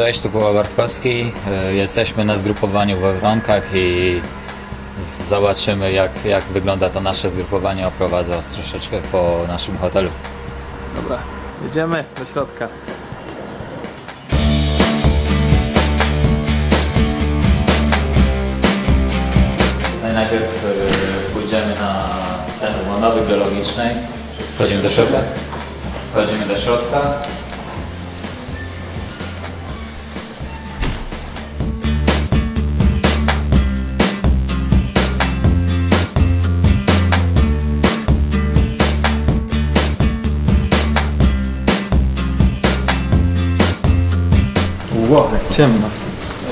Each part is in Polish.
Cześć, tu Kuba Bartkowski. Y, Jesteśmy na zgrupowaniu we Wronkach i zobaczymy jak, jak wygląda to nasze zgrupowanie. Oprowadzę Was troszeczkę po naszym hotelu. Dobra, jedziemy do środka. No i najpierw y, pójdziemy na Centrum Odnowy Biologicznej. Wchodzimy do środka. Wchodzimy do środka. Ło, jak ciemno.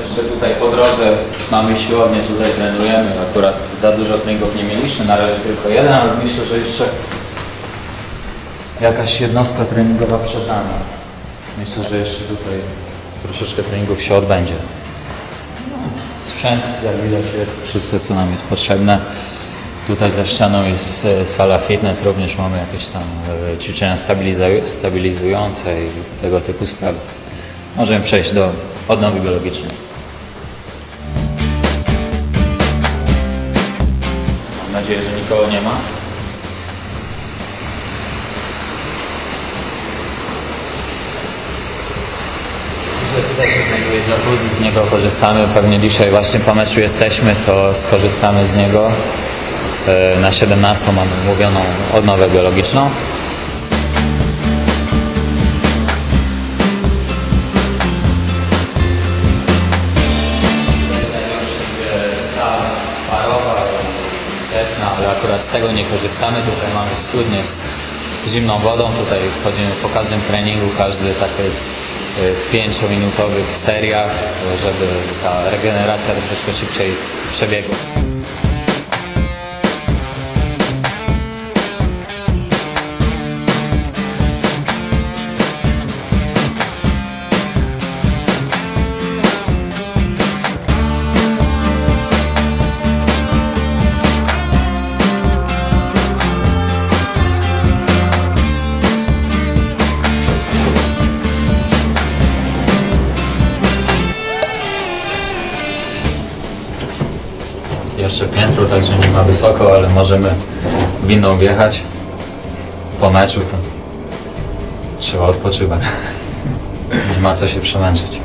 Jeszcze tutaj po drodze mamy siłownię, tutaj trenujemy. Akurat za dużo treningów nie mieliśmy, na razie tylko jeden, ale myślę, że jeszcze jakaś jednostka treningowa przed nami. Myślę, że jeszcze tutaj troszeczkę treningów się odbędzie. Sprzęt, jak widać, jest wszystko, co nam jest potrzebne. Tutaj za ścianą jest e, sala fitness, również mamy jakieś tam e, ćwiczenia stabilizu- stabilizujące i tego typu sprawy. Możemy przejść do odnowy biologicznej. Mam nadzieję, że nikogo nie ma. Że Tutaj się znajduje jacuzzi, z niego korzystamy. Pewnie dzisiaj właśnie po meczu jesteśmy, to skorzystamy z niego. E, Na 17 mamy umówioną odnowę biologiczną. Z tego nie korzystamy. Tutaj mamy studnię z zimną wodą. Tutaj wchodzimy po każdym treningu, każdy takiej y, w pięciominutowych seriach, żeby ta regeneracja troszeczkę szybciej przebiegła. Jeszcze piętro, także nie ma wysoko, ale możemy windą wjechać. Po meczu to trzeba odpoczywać. Nie ma co się przemęczyć.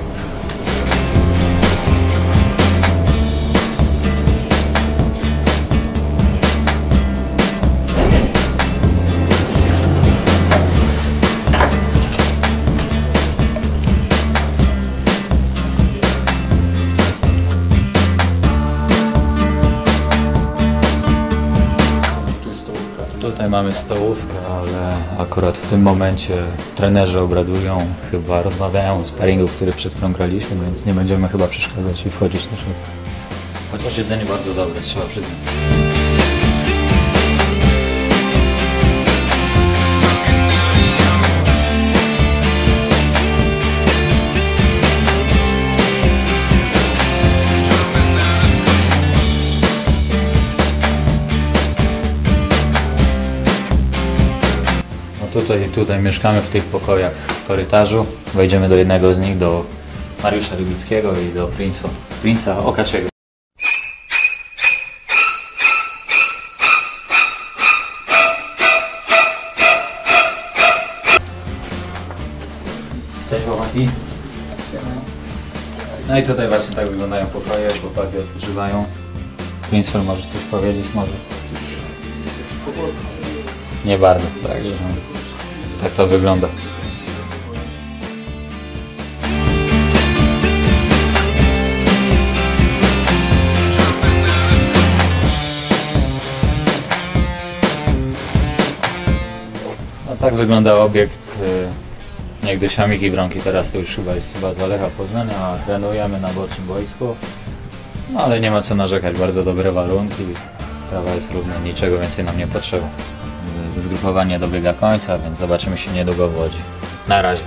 Tutaj mamy stołówkę, ale akurat w tym momencie trenerzy obradują, chyba rozmawiają o sparingu, który przed chwilą graliśmy, więc nie będziemy chyba przeszkadzać i wchodzić do środka. Chociaż jedzenie bardzo dobre, trzeba przyznać. Tutaj, tutaj mieszkamy w tych pokojach w korytarzu. Wejdziemy do jednego z nich, do Mariusza Rybickiego i do Prince'a, Prince'a Okaczego. Cześć chłopaki. No i tutaj właśnie tak wyglądają pokoje, chłopaki odpoczywają. Prince, możesz coś powiedzieć może? Nie bardzo, także no, tak to wygląda. No tak wygląda obiekt y, niegdyś Amiki Bronki, teraz to już chyba jest baza Lecha Poznania, a trenujemy na bocznym boisku. No ale nie ma co narzekać, bardzo dobre warunki, trawa jest równa, niczego więcej nam nie potrzeba. Zgrupowanie dobiega końca, więc zobaczymy się niedługo w Łodzi. Na razie.